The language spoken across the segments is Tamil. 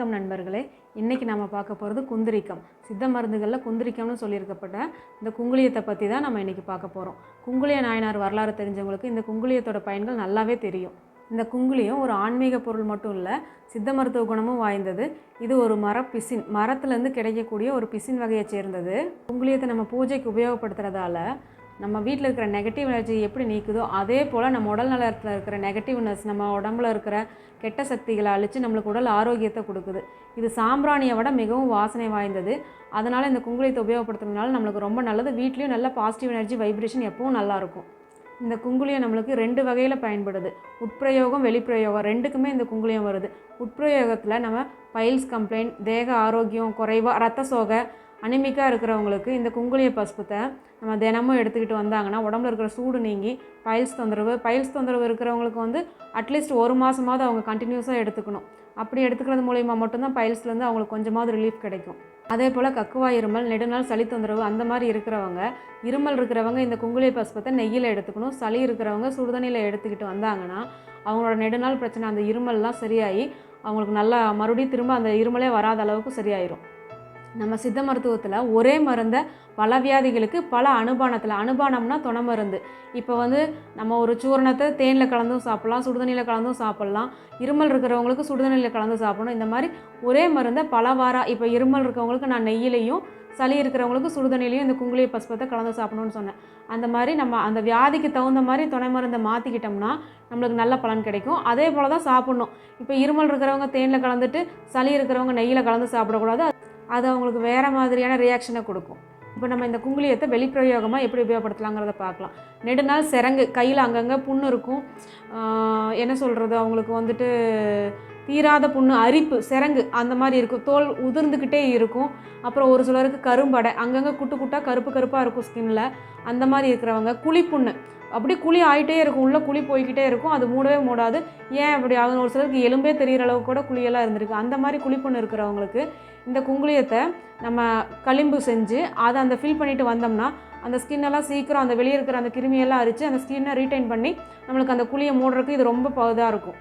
வணக்கம் நண்பர்களே. இன்றைக்கி நம்ம பார்க்க போகிறது குந்திரிக்கம். சித்த மருந்துகளில் குந்திரிக்கம்னு சொல்லியிருக்கப்பட்ட இந்த குங்குளியத்தை பற்றி தான் நம்ம இன்றைக்கி பார்க்க போகிறோம் குங்குளிய நாயனார் வரலாறு தெரிஞ்சவங்களுக்கு இந்த குங்குளியத்தோட பயன்கள் நல்லாவே தெரியும். இந்த குங்குளியம் ஒரு ஆன்மீக பொருள் மட்டும் இல்லை சித்த மருத்துவ குணமும் வாய்ந்தது. இது ஒரு மர பிசின் மரத்துலேருந்து கிடைக்கக்கூடிய ஒரு பிசின் வகையை சேர்ந்தது. குங்குளியத்தை நம்ம பூஜைக்கு உபயோகப்படுத்துறதால நம்ம வீட்டில் இருக்கிற நெகட்டிவ் எனர்ஜி எப்படி நீக்குதோ அதே போல் நம்ம உடல் நலத்தில் இருக்கிற நெகட்டிவ்னஸ் நம்ம உடம்புல இருக்கிற கெட்ட சக்திகளை அழித்து நம்மளுக்கு உடல் ஆரோக்கியத்தை கொடுக்குது. இது சாம்பிராணியை விட மிகவும் வாசனை வாய்ந்தது. அதனால் இந்த குங்குளியத்தை உபயோகப்படுத்துறதுனால நம்மளுக்கு ரொம்ப நல்லது. வீட்லேயும் நல்ல பாசிட்டிவ் எனர்ஜி வைப்ரேஷன் எப்பவும் நல்லாயிருக்கும் இந்த குங்குளியம் நம்மளுக்கு ரெண்டு வகையில் பயன்படுது. உட்பிரயோகம் வெளிப்பிரயோகம் ரெண்டுக்குமே இந்த குங்குளியம் வருது. உட்பிரயோகத்தில் நம்ம பைல்ஸ் கம்ப்ளைண்ட் தேக ஆரோக்கியம் குறைவாக ரத்த சோகை அனிமிக்காக இருக்கிறவங்களுக்கு இந்த குங்குளிய பசுப்பத்தை நம்ம தினமும் எடுத்துக்கிட்டு வந்தாங்கன்னா உடம்புல இருக்கிற சூடு நீங்கி பைல்ஸ் தொந்தரவு பைல்ஸ் தொந்தரவு இருக்கிறவங்களுக்கு வந்து அட்லீஸ்ட் ஒரு மாதமாவது அவங்க கண்டினியூஸாக எடுத்துக்கணும். அப்படி எடுத்துக்கிறது மூலிமா மட்டும்தான் பைல்ஸ்லேருந்து அவங்களுக்கு கொஞ்சமாவது ரிலீஃப் கிடைக்கும். அதே போல் கக்குவாய் இருமல் நெடுநாள் சளி தொந்தரவு அந்த மாதிரி இருக்கிறவங்க இருமல் இருக்கிறவங்க இந்த குங்குளிய பசுப்பத்தை நெய்யில் எடுத்துக்கணும். சளி இருக்கிறவங்க சுடுதண்ணியில் எடுத்துக்கிட்டு வந்தாங்கன்னா அவங்களோட நெடுநாள் பிரச்சனை அந்த இருமல்லாம் சரியாகி அவங்களுக்கு நல்லா மறுபடியும் திரும்ப அந்த இருமலே வராத அளவுக்கு சரியாயிரும். நம்ம சித்த மருத்துவத்தில் ஒரே மருந்தை பல வியாதிகளுக்கு பல அனுபானத்தில் அனுபானம்னா துணை மருந்து. இப்போ வந்து நம்ம ஒரு சூரணத்தை தேனில் கலந்தும் சாப்பிட்லாம் சுடுதண்ணியில் கலந்தும் சாப்பிட்லாம். இருமல் இருக்கிறவங்களுக்கு சுடுதண்ணியில் கலந்து சாப்பிடணும். இந்த மாதிரி ஒரே மருந்தை பல வாரம் இப்போ இருமல் இருக்கிறவங்களுக்கு நான் நெய்யிலையும் சளி இருக்கிறவங்களுக்கு சுடுதண்ணிலையும் இந்த குங்குளிய பசுப்பத்தை கலந்து சாப்பிடணும்னு சொன்னேன். அந்த மாதிரி நம்ம அந்த வியாதிக்கு தகுந்த மாதிரி துணை மருந்தை மாற்றிக்கிட்டோம்னா நம்மளுக்கு நல்ல பலன் கிடைக்கும். அதே போல் தான் சாப்பிட்ணும். இப்போ இருமல் இருக்கிறவங்க தேனில் கலந்துட்டு சளி இருக்கிறவங்க நெய்யில் கலந்து சாப்பிடக்கூடாது. அது அவங்களுக்கு வேறு மாதிரியான ரியாக்ஷனை கொடுக்கும். இப்போ நம்ம இந்த குங்குளியத்தை வெளிப்பிரயோகமாக எப்படி உபயோகப்படுத்தலாங்கிறத பார்க்கலாம். நெடுநாள் சிறங்கு கையில் அங்கங்கே புண்ணு இருக்கும். என்ன சொல்கிறது அவங்களுக்கு வந்துட்டு தீராத புண்ணு அரிப்பு சிறங்கு அந்த மாதிரி இருக்கும். தோல் உதிர்ந்துக்கிட்டே இருக்கும். அப்புறம் ஒரு சிலருக்கு கரும்படை அங்கங்கே குட்டு குட்டாக கருப்பு கருப்பாக இருக்கும் ஸ்கின்னில் அந்த மாதிரி இருக்கிறவங்க குழிப்புண்ணு. அப்படியே குழி ஆகிட்டே இருக்கும். உள்ளே குழி போய்கிட்டே இருக்கும். அது மூடவே மூடாது. ஏன் அப்படி ஆகுது ஒரு சிலருக்கு எலும்பே தெரிகிற அளவுக்கு கூட குழியெல்லாம் இருந்திருக்கு. அந்த மாதிரி குழிப்புண்ணு இருக்கிறவங்களுக்கு இந்த குங்குளியத்தை நம்ம களிம்பு செஞ்சு அதை அந்த ஃபில் பண்ணிட்டு வந்தோம்னா அந்த ஸ்கின்னெல்லாம் சீக்கிரம் அந்த வெளியே இருக்கிற அந்த கிருமியெல்லாம் அரித்து அந்த ஸ்கின்னை ரீட்டைன் பண்ணி நம்மளுக்கு அந்த குழியை மூடுறதுக்கு இது ரொம்ப இதாக இருக்கும்.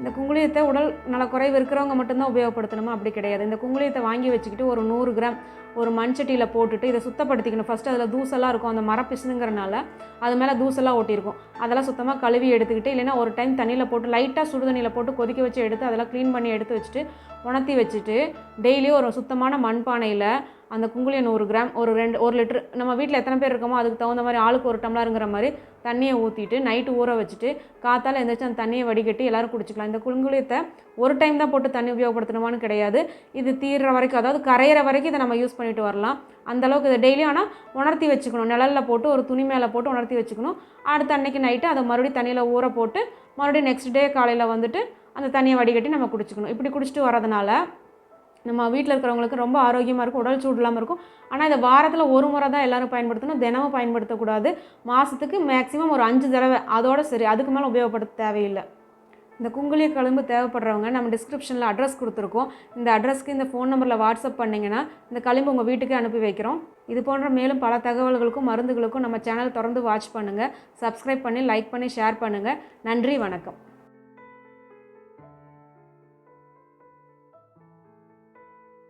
இந்த குங்குளியத்தை உடல் நலக்குறைவு இருக்கிறவங்க மட்டும்தான் உபயோகப்படுத்தணுமா? அப்படி கிடையாது. இந்த குங்குளியத்தை வாங்கி வச்சுக்கிட்டு ஒரு நூறு கிராம் ஒரு மண்சட்டியில் போட்டுட்டு இதை சுத்தப்படுத்திக்கணும். ஃபஸ்ட்டு அதில் தூசெல்லாம் இருக்கும். அந்த மரப்பிசுங்கிறனால அது மேலே தூசெல்லாம் ஒட்டியிருக்கும். அதெல்லாம் சுத்தமாக கழுவி எடுத்துக்கிட்டு இல்லைன்னா ஒரு டைம் தண்ணியில் போட்டு லைட்டாக சுடு தண்ணியில் போட்டு கொதிக்க வச்சு எடுத்து அதெல்லாம் க்ளீன் பண்ணி எடுத்து வச்சுட்டு உணர்த்தி வச்சுட்டு டெய்லியும் ஒரு சுத்தமான மண்பானையில் அந்த குங்குளியம் நூறு கிராம் ஒரு ரெண்டு ஒரு லிட்டர் நம்ம வீட்டில் எத்தனை பேர் இருக்கோமோ அதுக்கு தகுந்த மாதிரி ஆளுக்கு ஒரு டம்ளருங்கிற மாதிரி தண்ணியை ஊற்றிட்டு நைட்டு ஊற வச்சுட்டு காத்தால் எந்திரிச்சு அந்த தண்ணியை வடிகட்டி எல்லோரும் குடிச்சிக்கலாம். இந்த குங்குளியத்தை ஒரு டைம் தான் போட்டு தண்ணி உபயோகப்படுத்தணுமான்னு கிடையாது. இது தீர்ற வரைக்கும் அதாவது கரையிற வரைக்கும் இதை நம்ம யூஸ் பண்ணிட்டு வரலாம். அந்தளவுக்கு இதை டெய்லியும் ஆனால் உணர்த்தி வச்சுக்கணும். நிழலில் போட்டு ஒரு துணி மேலே போட்டு உணர்த்தி வச்சுக்கணும். அடுத்த அன்னைக்கு நைட்டு அதை மறுபடியும் தண்ணியில் ஊற போட்டு மறுபடியும் நெக்ஸ்ட் டே காலையில் வந்துட்டு அந்த தண்ணியை வடிகட்டி நம்ம குடிச்சிக்கணும். இப்படி குடிச்சிட்டு வரதுனால நம்ம வீட்டில் இருக்கிறவங்களுக்கு ரொம்ப ஆரோக்கியமாக இருக்கும் உடல் சூடு இல்லாமல் இருக்கும். ஆனால் இதை வாரத்தில் ஒரு முறை தான் எல்லோரும் பயன்படுத்தணும். தினமும் பயன்படுத்தக்கூடாது. மாதத்துக்கு மேக்ஸிமம் ஒரு அஞ்சு தடவை. அதோட சரி அதுக்கு மேலே உபயோகப்படுத்த தேவையில்லை. இந்த குங்குளிய கழும்பு தேவைப்படுறவங்க நம்ம டிஸ்கிரிப்ஷனில் அட்ரஸ் கொடுத்துருக்கோம். இந்த அட்ரஸ்க்கு இந்த ஃபோன் நம்பரில் வாட்ஸ்அப் பண்ணிங்கன்னா இந்த களிம்பு உங்கள் வீட்டுக்கே அனுப்பி வைக்கிறோம். இது போன்ற மேலும் பல தகவல்களுக்கும் மருந்துகளுக்கும் நம்ம சேனல் தொடர்ந்து வாட்ச் பண்ணுங்கள் சப்ஸ்கிரைப் பண்ணி லைக் பண்ணி ஷேர் பண்ணுங்கள் நன்றி வணக்கம்.